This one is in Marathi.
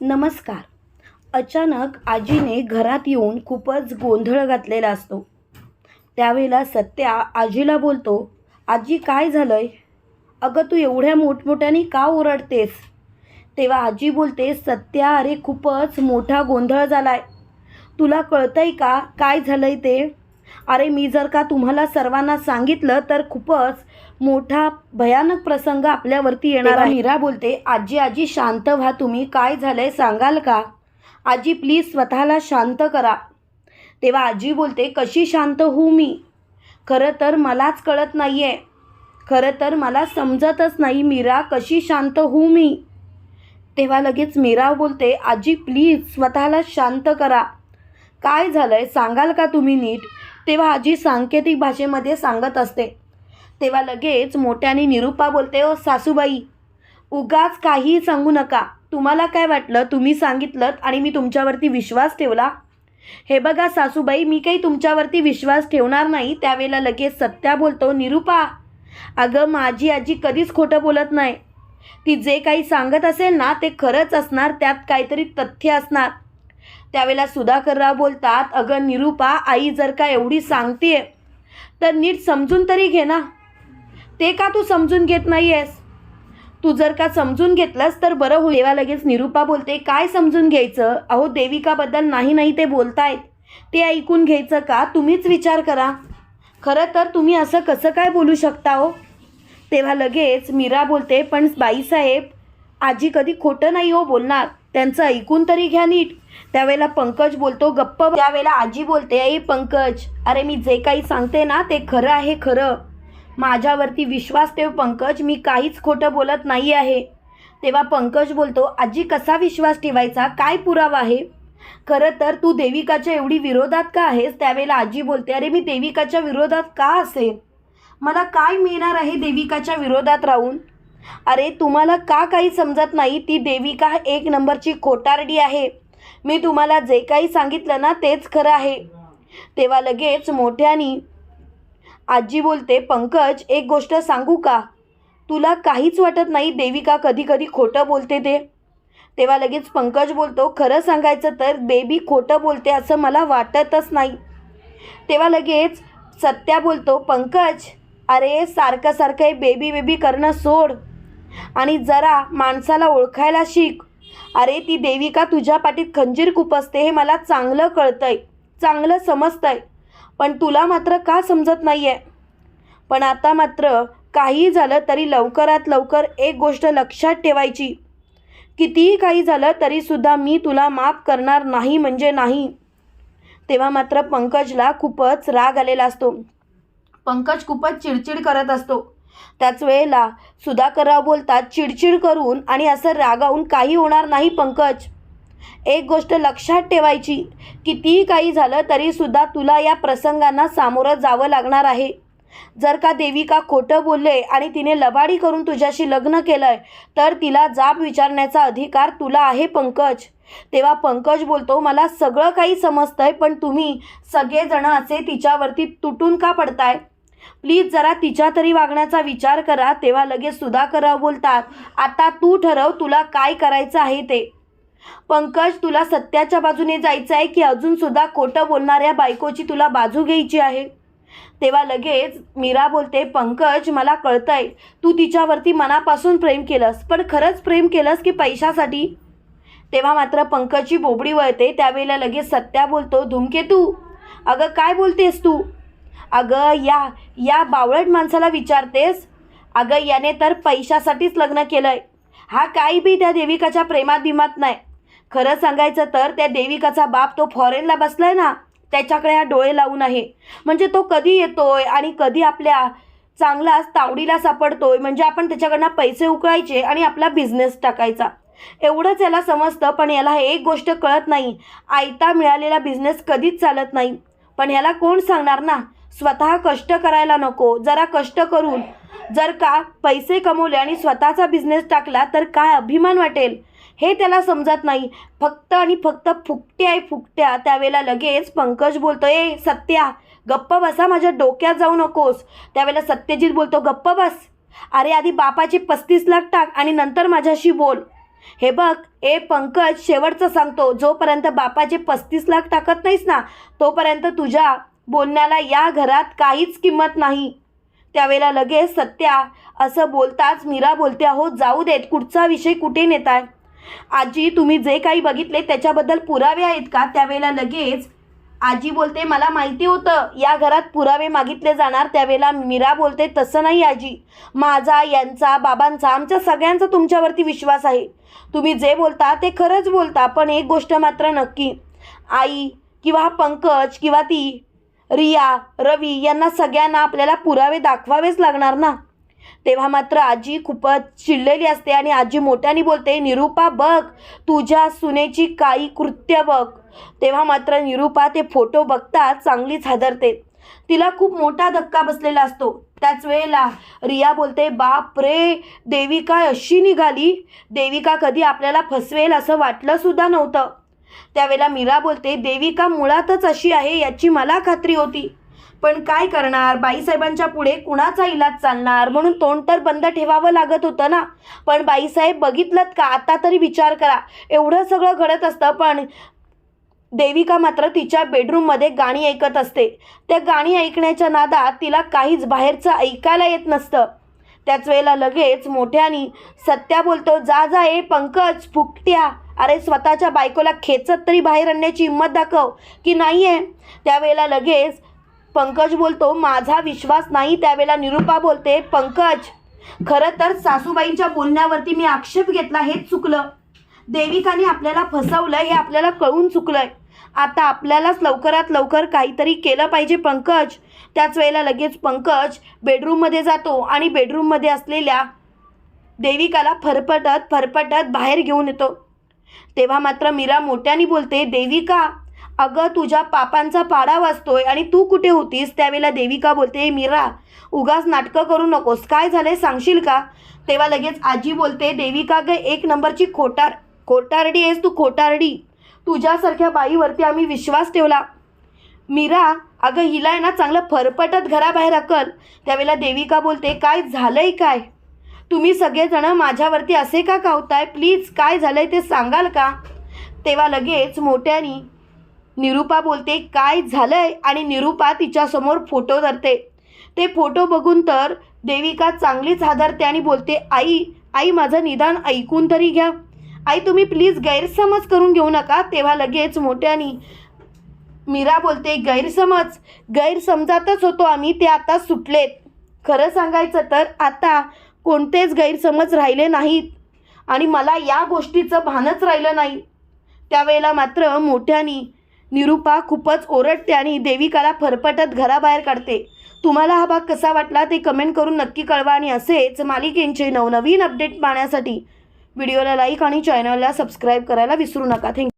नमस्कार. अचानक आजीने घरात येऊन खूपच गोंधळ घातलेला असतो. त्यावेळेला सत्या आजीला बोलतो आजी काय झालं आहे अगं तू एवढ्या मोठमोठ्याने का ओरडतेस? तेव्हा आजी बोलते सत्या अरे खूपच मोठा गोंधळ झाला आहे तुला कळतंय का? काय झालं आहे ते? अरे मी जर का तुम्हाला सर्वांना सांगितलं तर खूपच मोठा भयानक प्रसंग आपल्यावरती येणार आहे. मीरा बोलते आजी आजी शांत व्हा तुम्ही. काय झालंय सांगाल का? आजी प्लीज स्वतःला शांत करा. तेव्हा आजी बोलते कशी शांत होऊ मी? खरं तर मलाच कळत नाही आहे खरं तर मला समजतच नाही मीरा कशी शांत होऊ मी? तेव्हा लगेच मीरा बोलते आजी प्लीज स्वतःला शांत करा. काय झालंय? सांगाल का तुम्ही नीट? तेव्हा आजी सांकेतिक भाषेमध्ये सांगत असते. तेव्हा लगेच मोठ्याने निरूपा बोलते ओ सासूबाई उगाच काहीही सांगू नका. तुम्हाला काय वाटलं? तुम्ही सांगितलं आणि मी तुमच्यावरती विश्वास ठेवला. हे बघा सासूबाई मी काही तुमच्यावरती विश्वास ठेवणार नाही. त्यावेळेला लगेच सत्या बोलतो निरूपा अगं माझी आजी कधीच खोटं बोलत नाही. ती जे काही सांगत असेल ना ते खरंच असणार. त्यात काहीतरी तथ्य असणार. त्यावेळेला सुधाकरराव बोलतात अगं निरूपा आई जर का एवढी सांगतीये तर नीट समजून तरी घे ना. ते का तू समजून घेत नाही आहेस तू जर का समजून घेतलंस तर बरं होईल. तेव्हा लगेच निरूपा बोलते काय समजून घ्यायचं? अहो देविकाबद्दल नाही नाही ते बोलतायत. ते ऐकून घ्यायचं का? तुम्हीच विचार करा. खरं तर तुम्ही असं कसं काय बोलू शकता हो? तेव्हा लगेच मीरा बोलते पण बाईसाहेब आजी कधी खोटं नाही हो बोलणार. त्यांचं ऐकून तरी घ्या नीट. त्यावेळेला पंकज बोलतो गप्प त्यावेळेला आजी बोलते आई पंकज अरे मी जे काही सांगते ना ते खरं आहे खरं. माझ्यावरती विश्वास ठेव पंकज मी काहीच खोटं बोलत नाही आहे. तेव्हा पंकज बोलतो आजी कसा विश्वास ठेवायचा? काय पुरावा आहे? खरं तर तू देविकाच्या एवढी विरोधात का आहेस? त्यावेळेला आजी बोलते अरे मी देविकाच्या विरोधात का असेल? मला काय मिळणार आहे देविकाच्या विरोधात राहून? अरे तुम्हाला का काही समजत नाही? ती देविका एक नंबरची खोटारडी आहे. मी तुम्हाला जे काही सांगितलं ना तेच खरं आहे. तेव्हा लगेच मोठ्यानी आजी बोलते पंकज एक गोष्ट सांगू का? तुला काहीच वाटत नाही देविका कधी कधी खोटं बोलते ते? तेव्हा लगेच पंकज बोलतो खरं सांगायचं तर बेबी खोटं बोलते असं मला वाटतच नाही. तेव्हा लगेच सत्या बोलतो पंकज अरे सारखं सारखं हे बेबी बेबी करणं सोड आणि जरा माणसाला ओळखायला शिक. अरे ती देविका तुझ्या पाठीत खंजीर खुपसते हे मला चांगलं कळतंय चांगलं समजतंय. पण तुला मात्र का समजत नाही आहे पण आता मात्र काही झालं तरी लवकरात लवकर एक गोष्ट लक्षात ठेवायची. कितीही काही झालं तरीसुद्धा मी तुला माफ करणार नाही म्हणजे नाही. तेव्हा मात्र पंकजला खूपच राग आलेला असतो. पंकज खूपच चिडचिड करत असतो. त्याच वेळेला सुधाकरराव बोलतात चिडचिड करून आणि असं रागावून काही होणार नाही पंकज. एक गोष्ट लक्षात ठेवायची कितीही काही झालं तरीसुद्धा तुला या प्रसंगांना सामोरं जावं लागणार आहे. जर का देविका खोटं बोलले आणि तिने लबाडी करून तुझ्याशी लग्न केलंय तर तिला जाब विचारण्याचा अधिकार तुला आहे पंकज. तेव्हा पंकज बोलतो मला सगळं काही समजतंय पण तुम्ही सगळेजण असे तिच्यावरती तुटून का पडताय? प्लीज जरा तिच्या तरी वागण्याचा विचार करा तेव्हा लगेच सुधाकरराव बोलतात आता तू ठरव तुला काय करायचं आहे ते. पंकज तुला सत्याच्या बाजूने जायचं आहे की अजून सुद्धा खोटं बोलणाऱ्या बायकोची तुला बाजू घ्यायची आहे? तेव्हा लगेच मीरा बोलते पंकज मला कळतंय तू तिच्यावरती मनापासून प्रेम केलंस पण खरंच प्रेम केलंस की पैशासाठी? तेव्हा मात्र पंकजची बोबडी वळते त्यावेळेला लगेच सत्या बोलतो धुमकेतू अगं काय बोलतेस तू? अगं या या बावळट माणसाला विचारतेस? अगं याने तर पैशासाठीच लग्न केलं आहे हा काही बी त्या देविकाच्या प्रेमात बिमात नाही. खरं सांगायचं तर त्या देविकाचा बाप तो फॉरेनला बसलाय ना त्याच्याकडे हा डोळे लावून आहे. म्हणजे तो कधी येतोय आणि कधी आपल्या चांगलाच तावडीला सापडतोय म्हणजे आपण त्याच्याकडनं पैसे उकळायचे आणि आपला बिझनेस टाकायचा. एवढंच याला समजतं पण याला हे एक गोष्ट कळत नाही. आयता मिळालेला बिझनेस कधीच चालत नाही. पण ह्याला कोण सांगणार ना? स्वतः कष्ट करायला नको जरा कष्ट करून. जर का पैसे कमवले आणि स्वतःचा बिझनेस टाकला तर काय अभिमान वाटेल? हे त्याला समजत नाही. फक्त आणि फक्त फुकट्या आहे फुकट्या. त्यावेळेला लगेच पंकज बोलतो ए सत्या गप्प बसा माझ्या डोक्यात जाऊ नकोस. त्यावेळेला सत्यजित बोलतो गप्प बस. अरे आधी बापाचे पस्तीस लाख टाक आणि नंतर माझ्याशी बोल. हे बघ ए पंकज शेवटचं सांगतो. जोपर्यंत बापाचे पस्तीस लाख टाकत नाहीस ना तोपर्यंत तुझ्या बोलण्याला या घरात काहीच किंमत नाही. त्यावेळेला लगेच सत्या असं बोलताच मीरा बोलते आहो जाऊ देत कुठचा विषय कुठे नेताय? आजी तुम्ही जे काही बघितले त्याच्याबद्दल पुरावे आहेत का? त्यावेळेला लगेच आजी बोलते मला माहिती होतं या घरात पुरावे मागितले जाणार. त्यावेळेला मीरा बोलते तसं नाही आजी. माझा यांचा बाबांचा आमच्या सगळ्यांचा तुमच्यावरती विश्वास आहे. तुम्ही जे बोलता ते खरंच बोलता पण एक गोष्ट मात्र नक्की. आई किंवा पंकज किंवा ती रिया रवी यांना सगळ्यांना आपल्याला पुरावे दाखवावेच लागणार ना? तेव्हा मात्र आजी खूपच चिडलेली असते आणि आजी मोठ्याने बोलते निरूपा बघ तुझ्या सुनेची काही कृत्य बघ. तेव्हा मात्र निरूपा ते फोटो बघता चांगलीच हादरते. तिला खूप मोठा धक्का बसलेला असतो. त्याच वेळेला रिया बोलते बाप रे देविका अशी निघाली. देविका कधी आपल्याला फसवेल असं वाटलं सुद्धा नव्हतं. त्यावेळेला मीरा बोलते देविका मुळातच अशी आहे याची मला खात्री होती. पण काय करणार? बाईसाहेबांच्या पुढे कुणाचा इलाज चालणार? म्हणून तोंड तर बंद ठेवावं लागत होतं ना. पण बाईसाहेब बघितलं का? आता तरी विचार करा. एवढं सगळं घडत असतं पण देविका मात्र तिच्या बेडरूममध्ये गाणी ऐकत असते. त्या गाणी ऐकण्याच्या नादात तिला काहीच बाहेरचं ऐकायला येत नसतं. त्याच वेळेला लगेच मोठ्यानी सत्या बोलतो जा जा ए पंकज फुकट्या. अरे स्वतःच्या बायकोला खेचत तरी बाहेर आणण्याची हिंमत दाखव की नाही आहे त्यावेळेला लगेच पंकज बोलतो माझा विश्वास नाही त्यावेळेला निरूपा बोलते पंकज खरं तर सासूबाईंच्या बोलण्यावरती मी आक्षेप घेतला हेच चुकलं. देविकाने आपल्याला फसवलं हे आपल्याला कळून चुकलंय. आता आपल्यालाच लवकरात लवकर काहीतरी केलं पाहिजे पंकज. त्याच वेळेला लगेच पंकज बेडरूममध्ये जातो आणि बेडरूममध्ये असलेल्या देविकाला फरफटत फरफटत बाहेर घेऊन येतो. तेव्हा मात्र मीरा मोठ्याने बोलते देविका अगं तुझ्या पापांचा पाडा वाचतोय आणि तू कुठे होतीस? त्यावेळेला देविका बोलते मीरा उगाच नाटकं करू नकोस. काय झालंय सांगशील का? तेव्हा लगेच आजी बोलते देविका ग एक नंबरची खोटार खोटारडी आहेस तू खोटारडी. तुझ्यासारख्या बाईवरती आम्ही विश्वास ठेवला. मीरा अगं हिला आहे ना चांगलं फरफटत घराबाहेर अकल. त्यावेळेला देविका बोलते काय झालंय काय? तुम्ही सगळेजणं माझ्यावरती असे का कावताय? प्लीज काय झालंय ते सांगाल का? तेव्हा लगेच मोठ्यानी निरूपा बोलते काय झालंय? आणि निरूपा तिच्यासमोर फोटो धरते. ते फोटो बघून तर देविका चांगलीच हादरते आणि बोलते आई आई माझं निदान ऐकून तरी घ्या. आई तुम्ही प्लीज गैरसमज करून घेऊ नका. तेव्हा लगेच मोठ्यानी मीरा बोलते गैरसमज? गैरसमजातच होतो आम्ही ते आता सुटलेत. खरं सांगायचं तर आता कोणतेच गैरसमज राहिले नाहीत. आणि मला या गोष्टीचं भानच राहिलं नाही. त्यावेळेला मात्र मोठ्यानी निरूपा खूपच ओरडते आणि देविकाला फरफटत घराबाहेर काढते. तुम्हाला हा भाग कसा वाटला ते कमेंट करून नक्की कळवा आणि असेच मालिकेंचे नवनवीन अपडेट पाहण्यासाठी. व्हिडिओला लाईक आणि चॅनलला सबस्क्राईब करायला विसरू नका. थँक्यू